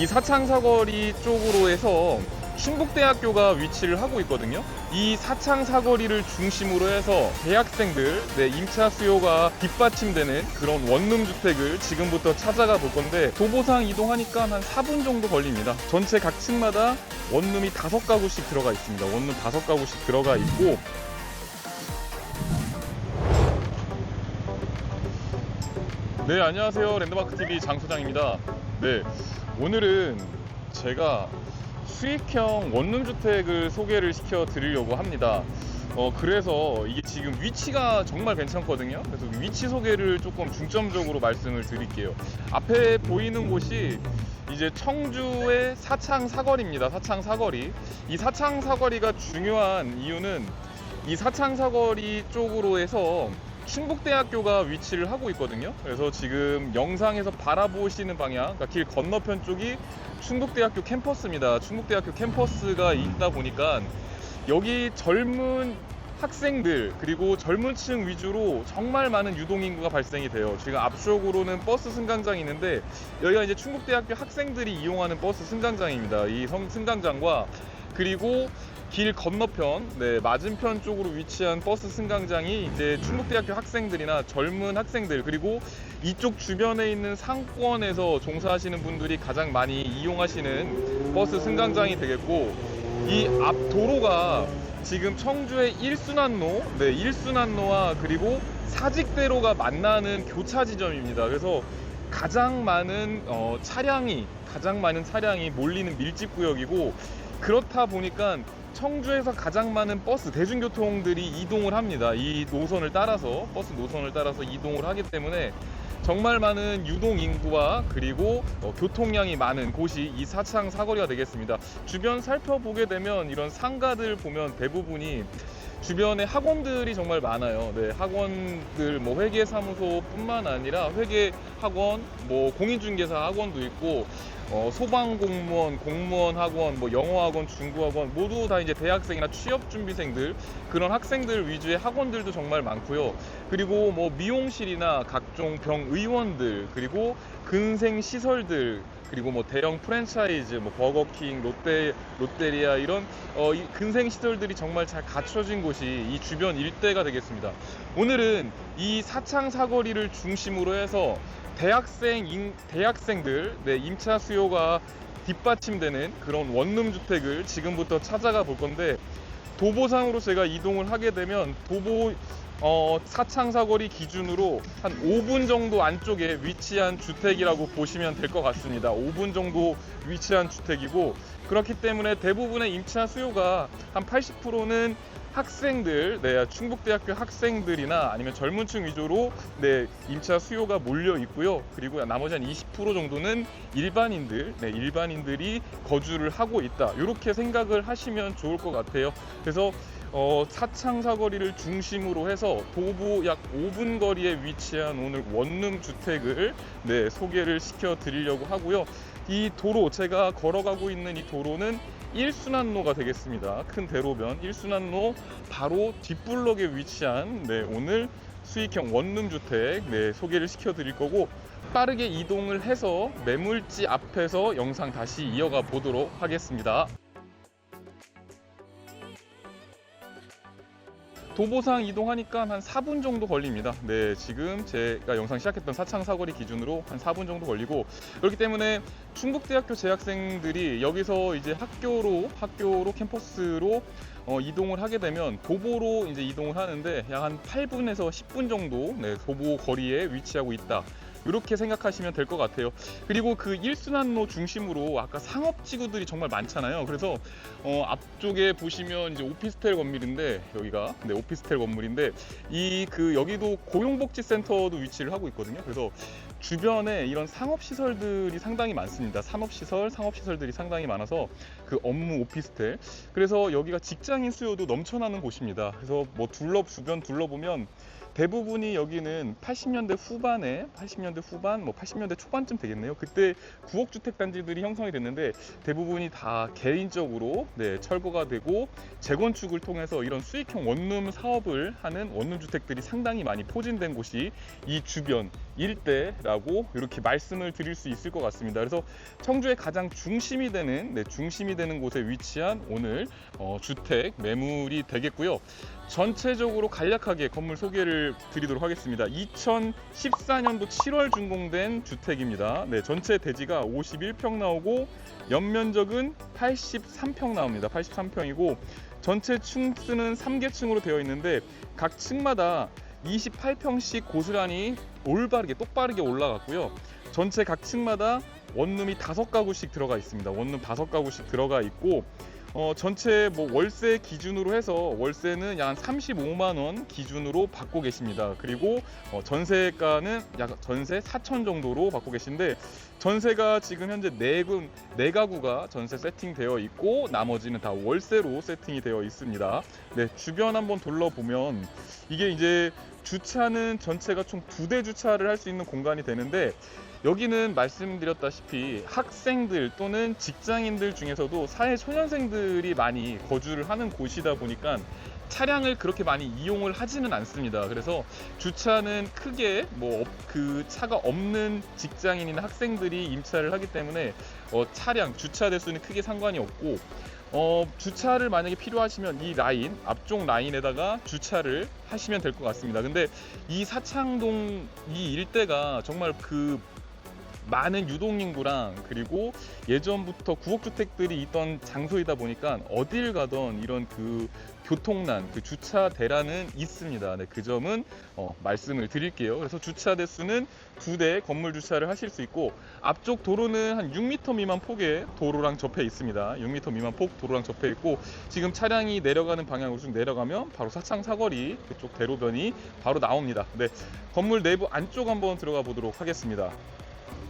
이 사창 사거리 쪽으로 해서 충북대학교가 위치를 하고 있거든요. 이 사창 사거리를 중심으로 해서 대학생들 네, 임차 수요가 뒷받침되는 그런 원룸 주택을 지금부터 찾아가 볼 건데 도보상 이동하니까 한 4분 정도 걸립니다. 전체 각 층마다 원룸이 다섯 가구씩 들어가 있습니다. 원룸 다섯 가구씩 들어가 있고 네, 안녕하세요. 랜드마크 TV 장 소장입니다. 네, 오늘은 제가 수익형 원룸 주택을 소개를 시켜 드리려고 합니다. 어, 그래서 이게 지금 위치가 정말 괜찮거든요. 그래서 위치 소개를 조금 중점적으로 말씀을 드릴게요. 앞에 보이는 곳이 이제 청주의 사창 사거리입니다. 사창 사거리. 이 사창 사거리가 중요한 이유는 이 사창 사거리 쪽으로 해서 충북대학교가 위치를 하고 있거든요. 그래서 지금 영상에서 바라보시는 방향, 그러니까 길 건너편 쪽이 충북대학교 캠퍼스입니다. 충북대학교 캠퍼스가 있다 보니까 여기 젊은 학생들 그리고 젊은 층 위주로 정말 많은 유동 인구가 발생이 돼요. 지금 앞쪽으로는 버스 승강장이 있는데 여기가 이제 충북대학교 학생들이 이용하는 버스 승강장입니다. 이 성- 승강장과 그리고 길 건너편, 네, 맞은편 쪽으로 위치한 버스 승강장이 이제 충북대학교 학생들이나 젊은 학생들 그리고 이쪽 주변에 있는 상권에서 종사하시는 분들이 가장 많이 이용하시는 버스 승강장이 되겠고 이 앞 도로가 지금 청주의 1순환로, 네, 1순환로와 그리고 사직대로가 만나는 교차 지점입니다. 그래서 가장 많은 어, 차량이 가장 많은 차량이 몰리는 밀집 구역이고 그렇다 보니까 청주에서 가장 많은 버스 대중교통들이 이동을 합니다. 이 노선을 따라서 버스 노선을 따라서 이동을 하기 때문에 정말 많은 유동 인구와 그리고 어, 교통량이 많은 곳이 이 사창 사거리가 되겠습니다. 주변 살펴보게 되면 이런 상가들 보면 대부분이 주변에 학원들이 정말 많아요. 네, 학원들 뭐 회계 사무소뿐만 아니라 회계 학원, 뭐 공인중개사 학원도 있고 어, 소방 공무원, 공무원 학원, 뭐 영어 학원, 중국 학원 모두 다 이제 대학생이나 취업 준비생들 그런 학생들 위주의 학원들도 정말 많고요. 그리고 뭐 미용실이나 각종 병 의원들 그리고 근생 시설들 그리고 뭐 대형 프랜차이즈 뭐 버거킹, 롯데 롯데리아 이런 어, 이 근생 시설들이 정말 잘 갖춰진 곳이 이 주변 일대가 되겠습니다. 오늘은 이 사창 사거리를 중심으로 해서 대학생 인, 대학생들 네, 임차 수요가 뒷받침되는 그런 원룸 주택을 지금부터 찾아가 볼 건데 도보상으로 제가 이동을 하게 되면 도보 어, 사창 사거리 기준으로 한 5분 정도 안쪽에 위치한 주택이라고 보시면 될 것 같습니다. 5분 정도 위치한 주택이고 그렇기 때문에 대부분의 임차 수요가 한 80%는 학생들, 네, 충북대학교 학생들이나 아니면 젊은 층 위주로 네, 임차 수요가 몰려 있고요. 그리고 나머지 한 20% 정도는 일반인들, 네, 일반인들이 거주를 하고 있다. 이렇게 생각을 하시면 좋을 것 같아요. 그래서 어, 사창 사거리를 중심으로 해서 도보 약 5분 거리에 위치한 오늘 원룸 주택을 네, 소개를 시켜 드리려고 하고요. 이 도로 제가 걸어가고 있는 이 도로는 1순환로가 되겠습니다. 큰 대로변 1순환로 바로 뒷블럭에 위치한 네, 오늘 수익형 원룸 주택 네, 소개를 시켜 드릴 거고 빠르게 이동을 해서 매물지 앞에서 영상 다시 이어가 보도록 하겠습니다. 도보상 이동하니까 한 4분 정도 걸립니다. 네, 지금 제가 영상 시작했던 사창 사거리 기준으로 한 4분 정도 걸리고 그렇기 때문에 충북대학교 재학생들이 여기서 이제 학교로 학교로 캠퍼스로 어, 이동을 하게 되면 도보로 이제 이동을 하는데 약 한 8분에서 10분 정도 네, 도보 거리에 위치하고 있다. 이렇게 생각하시면 될 것 같아요. 그리고 그 일순환로 중심으로 아까 상업지구들이 정말 많잖아요. 그래서 어, 앞쪽에 보시면 이제 오피스텔 건물인데 여기가 네, 오피스텔 건물인데 이 그 여기도 고용복지센터도 위치를 하고 있거든요. 그래서 주변에 이런 상업 시설들이 상당히 많습니다. 산업 시설, 상업 시설들이 상당히 많아서 그 업무 오피스텔. 그래서 여기가 직장인 수요도 넘쳐나는 곳입니다. 그래서 뭐 둘러 주변 둘러보면 대부분이 여기는 80년대 후반에 80년대 후반 뭐 80년대 초반쯤 되겠네요. 그때 구옥 주택 단지들이 형성이 됐는데 대부분이 다 개인적으로 네, 철거가 되고 재건축을 통해서 이런 수익형 원룸 사업을 하는 원룸 주택들이 상당히 많이 포진된 곳이 이 주변 일대라고 이렇게 말씀을 드릴 수 있을 것 같습니다. 그래서 청주의 가장 중심이 되는 네, 중심이 되는 곳에 위치한 오늘 어, 주택 매물이 되겠고요. 전체적으로 간략하게 건물 소개를 드리도록 하겠습니다. 2014년도 7월 준공된 주택입니다. 네, 전체 대지가 51평 나오고 연면적은 83평 나옵니다. 83평이고 전체 층수는 3개층으로 되어 있는데 각 층마다 28평씩 고스란히 올바르게 똑바르게 올라갔고요. 전체 각 층마다 원룸이 다섯 가구씩 들어가 있습니다. 원룸 다섯 가구씩 들어가 있고 어, 전체 뭐 월세 기준으로 해서 월세는 약한 35만 원 기준으로 받고 계십니다. 그리고 어, 전세가는 약 전세 4천 정도로 받고 계신데 전세가 지금 현재 네, 군, 네 가구가 전세 세팅되어 있고 나머지는 다 월세로 세팅이 되어 있습니다. 네, 주변 한번 둘러보면 이게 이제 주차는 전체가 총 두 대 주차를 할 수 있는 공간이 되는데 여기는 말씀드렸다시피 학생들 또는 직장인들 중에서도 사회 초년생들이 많이 거주를 하는 곳이다 보니까 차량을 그렇게 많이 이용을 하지는 않습니다. 그래서 주차는 크게 뭐 그 차가 없는 직장인이나 학생들이 임차를 하기 때문에 어, 차량 주차 대수는 크게 상관이 없고 어, 주차를 만약에 필요하시면 이 라인 앞쪽 라인에다가 주차를 하시면 될 것 같습니다. 근데 이 사창동 이 일대가 정말 그 많은 유동인구랑 그리고 예전부터 구옥주택들이 있던 장소이다 보니까 어딜 가던 이런 그 교통난, 그 주차 대란은 있습니다. 네, 그 점은 어, 말씀을 드릴게요. 그래서 주차 대수는 두 대 건물 주차를 하실 수 있고 앞쪽 도로는 한 6m 미만 폭의 도로랑 접해 있습니다. 6m 미만 폭 도로랑 접해 있고 지금 차량이 내려가는 방향으로 쭉 내려가면 바로 사창 사거리 그쪽 대로변이 바로 나옵니다. 네, 건물 내부 안쪽 한번 들어가 보도록 하겠습니다.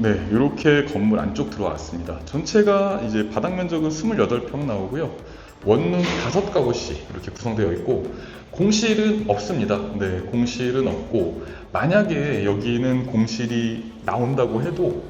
네, 이렇게 건물 안쪽 들어왔습니다. 전체가 이제 바닥 면적은 28평 나오고요. 원룸 5가구씩 이렇게 구성되어 있고 공실은 없습니다. 네, 공실은 없고 만약에 여기는 공실이 나온다고 해도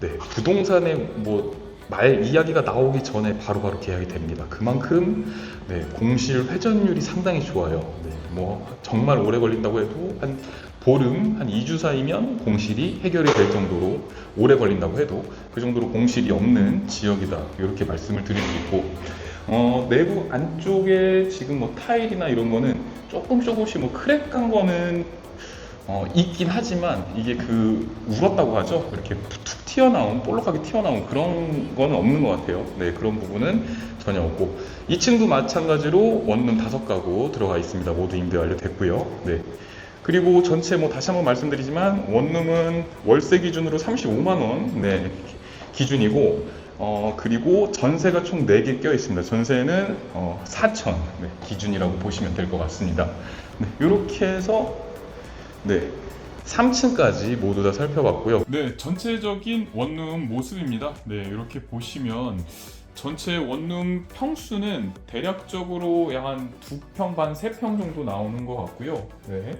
네, 부동산에 뭐 말 이야기가 나오기 전에 바로바로 계약이 됩니다. 그만큼 네, 공실 회전율이 상당히 좋아요. 네, 뭐 정말 오래 걸린다고 해도 한 보름 한 2주 사이면 공실이 해결이 될 정도로 오래 걸린다고 해도 그 정도로 공실이 없는 지역이다. 이렇게 말씀을 드릴 수 있고 어, 내부 안쪽에 지금 뭐 타일이나 이런 거는 조금 조금씩 뭐 크랙 간 거는 어, 있긴 하지만 이게 그 울었다고 하죠? 이렇게 툭 튀어나온 볼록하게 튀어나온 그런 거는 없는 것 같아요. 네 그런 부분은 전혀 없고. 2층도 마찬가지로 원룸 다섯 가구 들어가 있습니다. 모두 임대 완료됐고요. 네 그리고 전체 뭐 다시 한번 말씀드리지만 원룸은 월세 기준으로 35만 원 네, 기준이고 어 그리고 전세가 총 4개 껴 있습니다. 전세는 어 4천 네, 기준이라고 보시면 될 것 같습니다. 네, 이렇게 해서 네 3층까지 모두 다 살펴봤고요. 네, 전체적인 원룸 모습입니다. 네, 이렇게 보시면 전체 원룸 평수는 대략적으로 약 한 두 평 반, 세 평 정도 나오는 것 같고요. 네.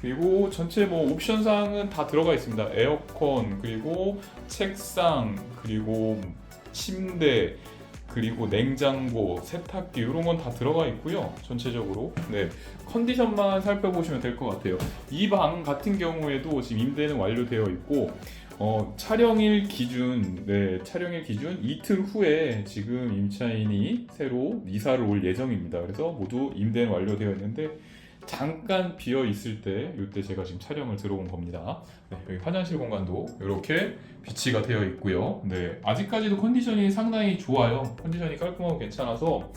그리고 전체 뭐 옵션 사항은 다 들어가 있습니다. 에어컨, 그리고 책상, 그리고 침대, 그리고 냉장고, 세탁기 이런 건 다 들어가 있고요. 전체적으로. 네. 컨디션만 살펴보시면 될 것 같아요. 이 방 같은 경우에도 지금 임대는 완료되어 있고 어, 촬영일 기준, 네, 촬영일 기준 이틀 후에 지금 임차인이 새로 이사를 올 예정입니다. 그래서 모두 임대는 완료되어 있는데 잠깐 비어 있을 때 이때 제가 지금 촬영을 들어온 겁니다. 네, 여기 화장실 공간도 이렇게 비치가 되어 있고요. 네, 아직까지도 컨디션이 상당히 좋아요. 컨디션이 깔끔하고 괜찮아서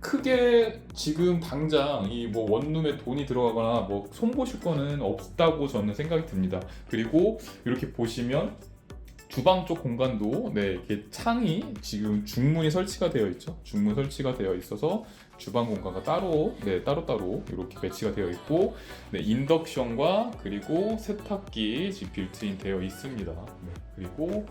크게 지금 당장 이 뭐 원룸에 돈이 들어가거나 뭐 손보실 거는 없다고 저는 생각이 듭니다. 그리고 이렇게 보시면 주방 쪽 공간도 네 이렇게 창이 지금 중문이 설치가 되어 있죠. 중문 설치가 되어 있어서 주방 공간과 따로 네 따로 따로 이렇게 배치가 되어 있고 네 인덕션과 그리고 세탁기 지금 빌트인 되어 있습니다. 네, 그리고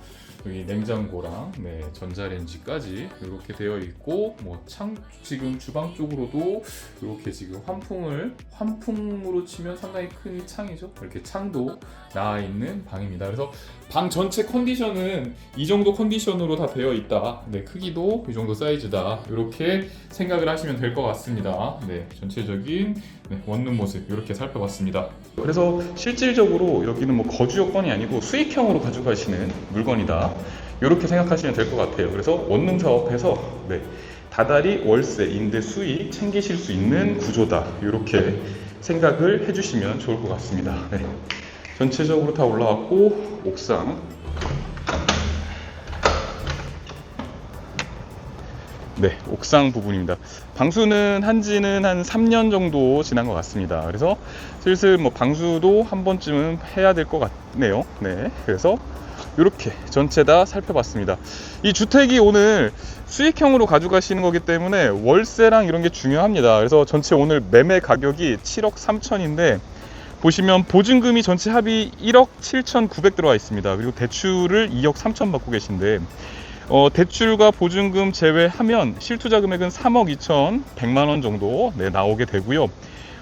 여기 냉장고랑 네 전자레인지까지 이렇게 되어 있고 뭐 창 지금 주방 쪽으로도 이렇게 지금 환풍을 환풍으로 치면 상당히 큰 창이죠. 이렇게 창도 나와 있는 방입니다. 그래서 방 전체 컨디션은 이 정도 컨디션으로 다 되어 있다. 네, 크기도 이 정도 사이즈다. 이렇게 생각을 하시면 될 것 같습니다. 네, 전체적인 네, 원룸 모습 이렇게 살펴봤습니다. 그래서 실질적으로 여기는 뭐 거주 여건이 아니고 수익형으로 가져가시는 물건이다. 이렇게 생각하시면 될 것 같아요. 그래서 원룸 사업에서 네, 다달이 월세, 임대 수익 챙기실 수 있는 구조다. 이렇게 생각을 해주시면 좋을 것 같습니다. 네. 전체적으로 다 올라왔고 옥상 네, 옥상 부분입니다. 방수는 한지는 한 3년 정도 지난 것 같습니다. 그래서 슬슬 뭐 방수도 한 번쯤은 해야 될 것 같네요. 네, 그래서 이렇게 전체 다 살펴봤습니다. 이 주택이 오늘 수익형으로 가져가시는 거기 때문에 월세랑 이런 게 중요합니다. 그래서 전체 오늘 매매 가격이 7억 3천인데 보시면 보증금이 전체 합이 1억 7천 9백 들어와 있습니다. 그리고 대출을 2억 3천 받고 계신데 어, 대출과 보증금 제외하면 실투자 금액은 3억 2천 100만 원 정도 네, 나오게 되고요.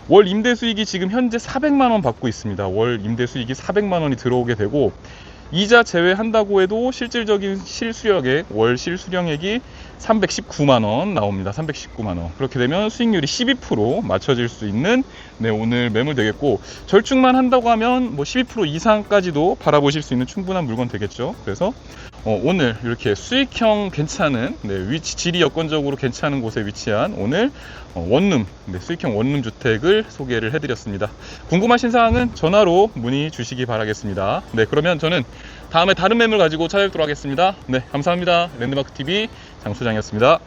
월 임대 수익이 지금 현재 400만 원 받고 있습니다. 월 임대 수익이 400만 원이 들어오게 되고 이자 제외한다고 해도 실질적인 실수령액 월 실수령액이 319만 원 나옵니다. 319만 원. 그렇게 되면 수익률이 12% 맞춰질 수 있는 네, 오늘 매물 되겠고 절충만 한다고 하면 뭐 12% 이상까지도 바라보실 수 있는 충분한 물건 되겠죠. 그래서 어, 오늘 이렇게 수익형 괜찮은 네, 위치 질이 여건적으로 괜찮은 곳에 위치한 오늘 어, 원룸 네, 수익형 원룸 주택을 소개를 해드렸습니다. 궁금하신 사항은 전화로 문의 주시기 바라겠습니다. 네 그러면 저는 다음에 다른 매물 가지고 찾아뵙도록 하겠습니다. 네 감사합니다. 랜드마크 TV 장소장이었습니다.